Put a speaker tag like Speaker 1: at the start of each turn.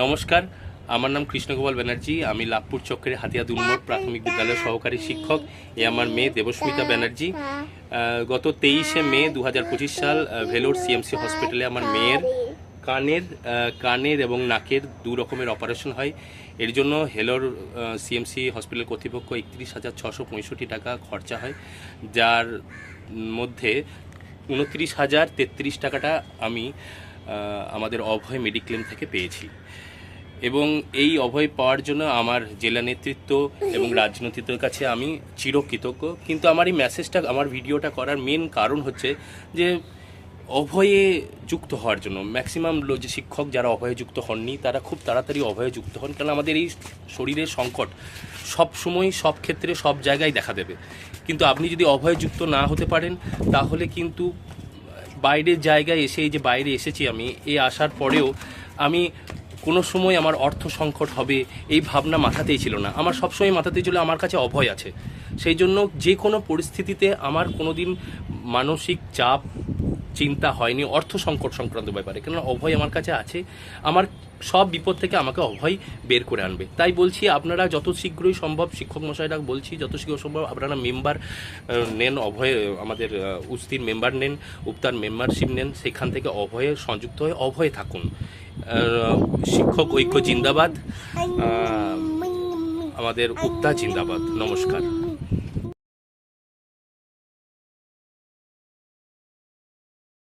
Speaker 1: নমস্কার, আমার নাম কৃষ্ণগোপাল ব্যানার্জি, আমি লাভপুর চক্রের হাতিয়া দুলমোড় প্রাথমিক বিদ্যালয়ের সহকারী শিক্ষক এ আমার মেয়ে দেবস্মিতা ব্যানার্জি। গত তেইশে মে দু হাজার পঁচিশ সাল ভেলোর সিএমসি হসপিটালে আমার মেয়ের কানের কানের এবং নাকের দু রকমের অপারেশন হয়। এর জন্য হেলোর সিএমসি হসপিটাল কর্তৃপক্ষ একত্রিশ হাজার ছশো পঁয়ষট্টি টাকা খরচা হয়। যার মধ্যে উনত্রিশ হাজার তেত্রিশ টাকাটা আমি আমাদের অভয় মেডিক্লেম থেকে পেয়েছি। এবং এই অভয় পাওয়ার জন্য আমার জেলা নেতৃত্ব এবং রাজনীতিদের কাছে আমি চিরকৃতজ্ঞ। কিন্তু আমার এই মেসেজটা আমার ভিডিওটা করার মেন কারণ হচ্ছে যে অভয়ে যুক্ত হওয়ার জন্য ম্যাক্সিমাম যে শিক্ষক যারা অভয়ে যুক্ত হননি তারা খুব তাড়াতাড়ি অভয়ে যুক্ত হন। কারণ আমাদের এই শরীরের সংকট সব সময় সব ক্ষেত্রে সব জায়গায় দেখা দেবে। কিন্তু আপনি যদি অভয়ে যুক্ত না হতে পারেন তাহলে কিন্তু বাইরের জায়গায় এসে, এই যে বাইরে এসেছি আমি এই আসার পরেও আমি কোনো সময় আমার অর্থ সংকট হবে, এই ভাবনা মাথাতেই ছিল না। আমার সবসময় মাথাতেই ছিল আমার কাছে অভয় আছে। সেই জন্য যে কোনো পরিস্থিতিতে আমার কোনো দিন মানসিক চাপ চিন্তা হয়নি, অর্থ সংকট সংক্রান্ত ব্যাপারে। কেননা অভয় আমার কাছে আছে, আমার সব বিপদ থেকে আমাকে অভয় বের করে আনবে। তাই বলছি, আপনারা যত শীঘ্রই সম্ভব, শিক্ষক মশাইরা বলছি, যত শীঘ্র সম্ভব আপনারা মেম্বার নেন, অভয় আমাদের উস্তির মেম্বার নেন, উপতার মেম্বারশিপ নেন, সেখান থেকে অভয়ে সংযুক্ত হয়ে অভয়ে থাকুন। শিক্ষক ঐক্য জিন্দাবাদ আমাদের উক্তা জিন্দাবাদ। নমস্কার।